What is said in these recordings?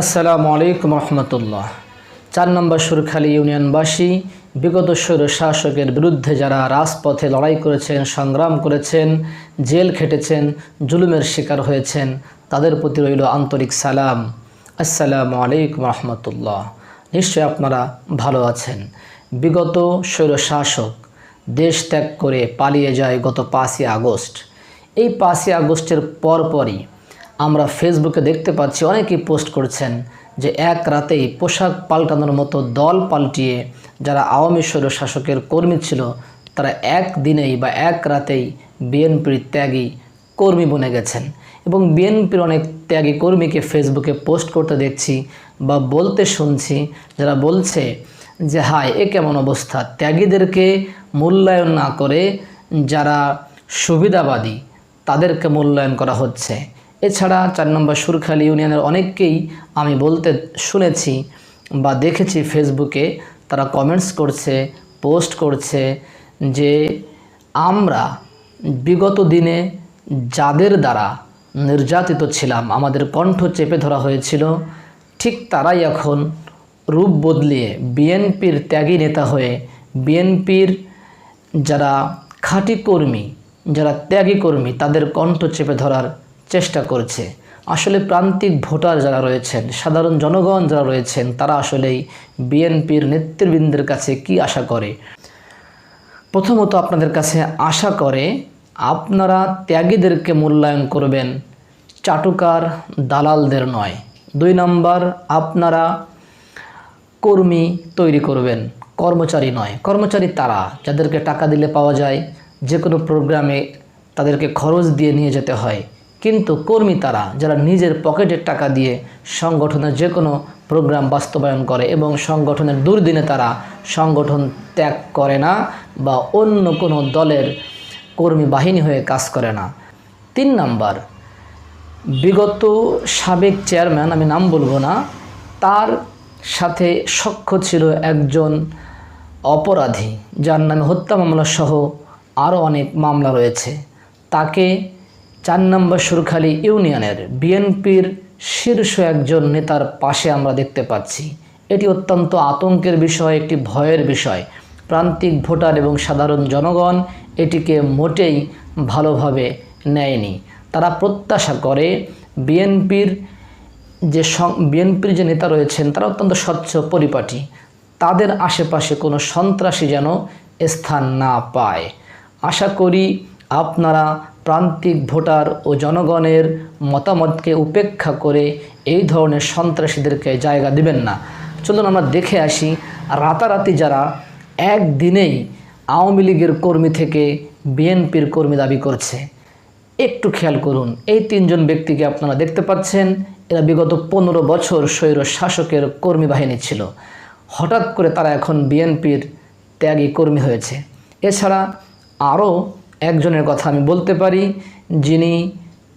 আসসালামু আলাইকুম রহমতুল্লাহ। চার নম্বর সুরখালী ইউনিয়নবাসী, বিগত স্বৈর শাসকের বিরুদ্ধে যারা রাজপথে লড়াই করেছেন, সংগ্রাম করেছেন, জেল খেটেছেন, জুলুমের শিকার হয়েছেন, তাদের প্রতি রইল আন্তরিক সালাম। আসসালামু আলাইকুম রহমতুল্লাহ। নিশ্চয় আপনারা ভালো আছেন। বিগত স্বৈর শাসক দেশ ত্যাগ করে পালিয়ে যায় গত পাঁচই আগস্ট। এই পাঁচই আগস্টের পরপরই আমরা ফেসবুকে দেখতে পাচ্ছি, অনেকেই পোস্ট করছেন যে এক রাতেই পোশাক পাল্টানোর মতো দল পাল্টিয়ে যারা আওয়ামী স্বৈর শাসকের কর্মী ছিল, তারা এক দিনেই বা এক রাতেই বিএনপির ত্যাগী কর্মী বনে গেছেন। এবং বিএনপির অনেক ত্যাগী কর্মীকে ফেসবুকে পোস্ট করতে দেখছি বা বলতে শুনছি, যারা বলছে যে, হায়, এ কেমন অবস্থা? ত্যাগীদেরকে মূল্যায়ন না করে যারা সুবিধাবাদী, তাদেরকে মূল্যায়ন করা হচ্ছে। এছাড়া চার নম্বর সুরখালী ইউনিয়নের অনেককেই আমি বলতে শুনেছি বা দেখেছি ফেসবুকে, তারা কমেন্টস করছে পোস্ট করছে যে আমরা বিগত দিনে যাদের দ্বারা নির্যাতিত ছিলাম, আমাদের কণ্ঠ চেপে ধরা হয়েছিল, ঠিক তারাই এখন রূপ বদলিয়ে বিএনপির ত্যাগী নেতা হয়ে, বিএনপির যারা খাঁটি কর্মী, যারা ত্যাগী কর্মী, তাদের কণ্ঠ চেপে ধরার চেষ্টা করছে। আসলে প্রান্তিক ভোটার যারা রয়েছেন, সাধারণ জনগণ যারা রয়েছেন, তারা আসলেই বিএনপির নেতৃবৃন্দের কাছে কি আশা করে? প্রথমত আপনাদের কাছে আশা করে, আপনারা ত্যাগীদেরকে মূল্যায়ন করবেন চাটুকার দালালদের নয়। দুই নম্বর, আপনারা কর্মী তৈরি করবেন, কর্মচারী নয়। কর্মচারী তারা, যাদেরকে টাকা দিলে পাওয়া যায় যে কোনো প্রোগ্রামে তাদেরকে খরচ দিয়ে নিয়ে যেতে হয়। কিন্তু কর্মী তারা, যারা নিজের পকেটের টাকা দিয়ে সংগঠনের যে কোনো প্রোগ্রাম বাস্তবায়ন করে এবং সংগঠনের দুর্দিনে তারা সংগঠন ত্যাগ করে না বা অন্য কোনো দলের কর্মী বাহিনী হয়ে কাজ করে না। তিন নাম্বার, বিগত সাবেক চেয়ারম্যান, আমি নাম বলব না, তার সাথে সখ্য ছিল একজন অপরাধী, যার নামে হত্যা মামলা সহ আরও অনেক মামলা রয়েছে। তাকে চার নম্বর সুরখালী ইউনিয়নের বিএনপির শীর্ষ একজন নেতার পাশে আমরা দেখতে পাচ্ছি। এটি অত্যন্ত আতঙ্কের বিষয়, একটি ভয়ের বিষয়। প্রান্তিক ভোটার এবং সাধারণ জনগণ এটিকে মোটেই ভালোভাবে নেয়নি। তারা প্রত্যাশা করে বিএনপির যে বিএনপির যে নেতা রয়েছেন, তারা অত্যন্ত স্বচ্ছ, পরিপাটি। তাদের আশেপাশে কোনো সন্ত্রাসী যেন স্থান না পায়। আশা করি আপনারা প্রান্তিক ভোটার ও জনগণের মতামতকে উপেক্ষা করে এই ধরনের সন্ত্রাসীদেরকে জায়গা দিবেন না। চলুন আমরা দেখে আসি রাতারাতি যারা একদিনেই আওয়ামী লীগের কর্মী থেকে বিএনপির কর্মী দাবি করছে। একটু খেয়াল করুন, এই তিনজন ব্যক্তিকে আপনারা দেখতে পাচ্ছেন। এরা বিগত পনেরো বছর স্বৈর শাসকের কর্মী বাহিনী ছিল। হঠাৎ করে তারা এখন বিএনপির ত্যাগী কর্মী হয়েছে। এছাড়া আরও একজনের কথা আমি বলতে পারি, যিনি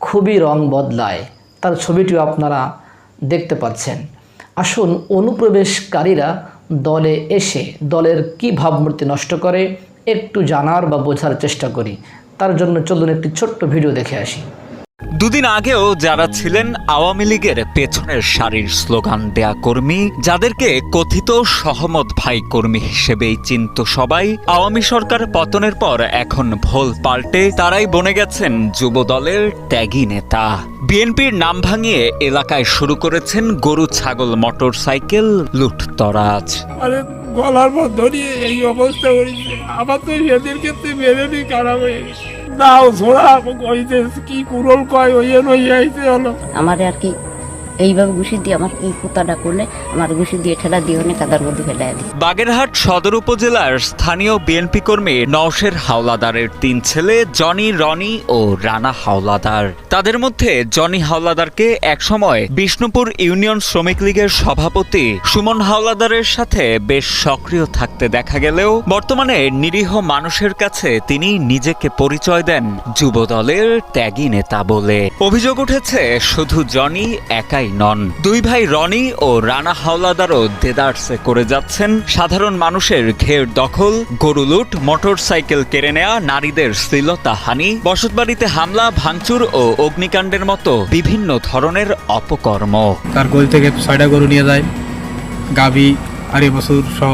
খুবই রং বদলায়। তার ছবিটিও আপনারা দেখতে পাচ্ছেন। আসুন অনুপ্রবেশকারীরা দলে এসে দলের কি ভাবমূর্তি নষ্ট করে একটু জানার বা বোঝার চেষ্টা করি। তার জন্য চলুন একটি ছোট্ট ভিডিও দেখে আসি। দুদিন আগেও যারা ছিলেন আওয়ামী লীগের পেছনের সারির স্লোগান দেয়া কর্মী, যাদেরকে কথিত সহমত ভাই কর্মী হিসেবেই চিনত সবাই, আওয়ামী সরকার পতনের পর এখন ভোল পাল্টে তারাই বনে গেছেন যুব দলের ত্যাগী নেতা। বিএনপির নাম ভাঙিয়ে এলাকায় শুরু করেছেন গরু, ছাগল, মোটর সাইকেল লুটতরাজ গলার ধরিয়ে এই অবস্থা আমার তো ক্ষেত্রে মেরে নি হয়ে নাও ছোড়া কইতে কি কুরল কয় ওই ওই আইতে হলো। আমার আর কি এইভাবে ঘুষি দিয়ে আমার কুতাটা করলে আমার ঘুষি দিয়ে ঠেলা দিয়ে অনেক কাদার মধ্যে ফেলাই দিই। বাগেরহাট সদর উপজেলার স্থানীয় বিএনপি কর্মী নওশের হাওলাদারের তিন ছেলে, জনি, রনি ও রানা হাওলাদার। তাদের মধ্যে জনি হাওলাদারকে একসময় বিষ্ণুপুর ইউনিয়ন শ্রমিক লীগের সভাপতি সুমন হাওলাদারের সাথে বেশ সক্রিয় থাকতে দেখা গেলেও বর্তমানে নিরীহ মানুষের কাছে তিনি নিজেকে পরিচয় দেন যুবদলের ত্যাগী নেতা বলে। অভিযোগ উঠেছে, শুধু জনি একাই একাই নন। দুই ভাই রনি ও রানা হাওলাদারও দেদারসে করে যাচ্ছেন। সাধারণ মানুষের ঘের দখল, গরু লুট মোটর সাইকেল কেড়ে নেয়া, নারীদের শ্লীলতাহানি বসতবাড়িতে হামলা, ভাঙচুর ও অগ্নিকাণ্ডের মতো বিভিন্ন ধরনের অপকর্ম। তার গোল থেকে ছয়টা গরু নিয়ে যায়, গাভী, আড়াই বছর সহ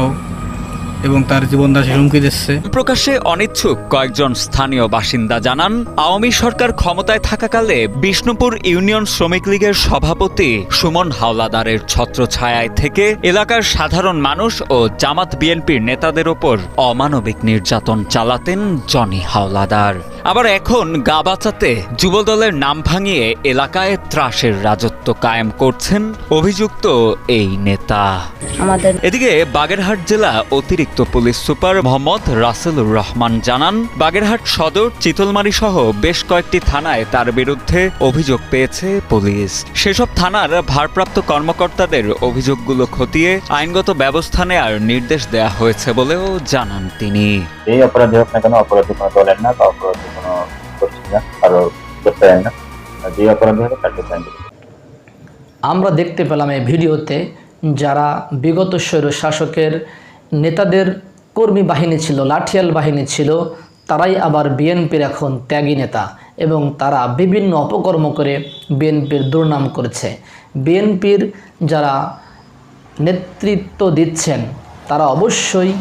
এবং তার জীবনদাসী হুমকি দিচ্ছে। প্রকাশ্যে অনিচ্ছুক কয়েকজন স্থানীয় বাসিন্দা জানান, আওয়ামী সরকার ক্ষমতায় থাকাকালে বিষ্ণুপুর ইউনিয়ন শ্রমিক লীগের সভাপতি সুমন হাওলাদারের ছত্রছায়ায় থেকে এলাকার সাধারণ মানুষ ও জামাত বিএনপির নেতাদের ওপর অমানবিক নির্যাতন চালাতেন জনি হাওলাদার। আবার এখন গা বাঁচাতে যুবদলের নাম ভাঙিয়ে এলাকায় ত্রাসের রাজত্ব কায়েম করছেন অভিযুক্ত এই নেতা। আমাদের এদিকে বাগেরহাট জেলা অতিরিক্ত পুলিশ সুপার মোহাম্মদ রাসেলুর রহমান জানান বাগেরহাট সদর চিতলমারি সহ বেশ কয়েকটি থানায় তার বিরুদ্ধে অভিযোগ পেয়েছে পুলিশ। সেসব থানার ভারপ্রাপ্ত কর্মকর্তাদের অভিযোগগুলো খতিয়ে আইনগত ব্যবস্থা নেয়ার নির্দেশ দেয়া হয়েছে বলেও জানান তিনি। যেই অপরাধী হোক না কেন অপরাধী কোনো দলের না বা অপরাধী আমরা দেখতে পেলাম এই ভিডিওতে যারা বিগত স্বৈর শাসকের নেতাদের কর্মী বাহিনী ছিল, লাঠিয়াল বাহিনী ছিল, তারাই আবার বিএনপির এখন ত্যাগী নেতা এবং তারা বিভিন্ন অপকর্ম করে বিএনপির দুর্নাম করেছে। বিএনপির যারা নেতৃত্ব দিচ্ছেন, তারা অবশ্যই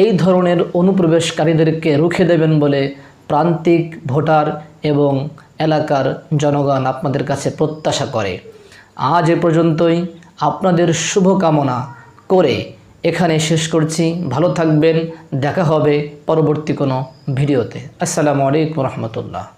এই ধরনের অনুপ্রবেশকারীদেরকে রুখে দেবেন বলে প্রান্তিক ভোটার এবং এলাকার জনগণ আপনাদের কাছে প্রত্যাশা করে। আজ এ পর্যন্তই। আপনাদের শুভকামনা করে এখানে শেষ করছি। ভালো থাকবেন। দেখা হবে পরবর্তী কোনো ভিডিওতে। আসসালামু আলাইকুম রহমতুল্লাহ।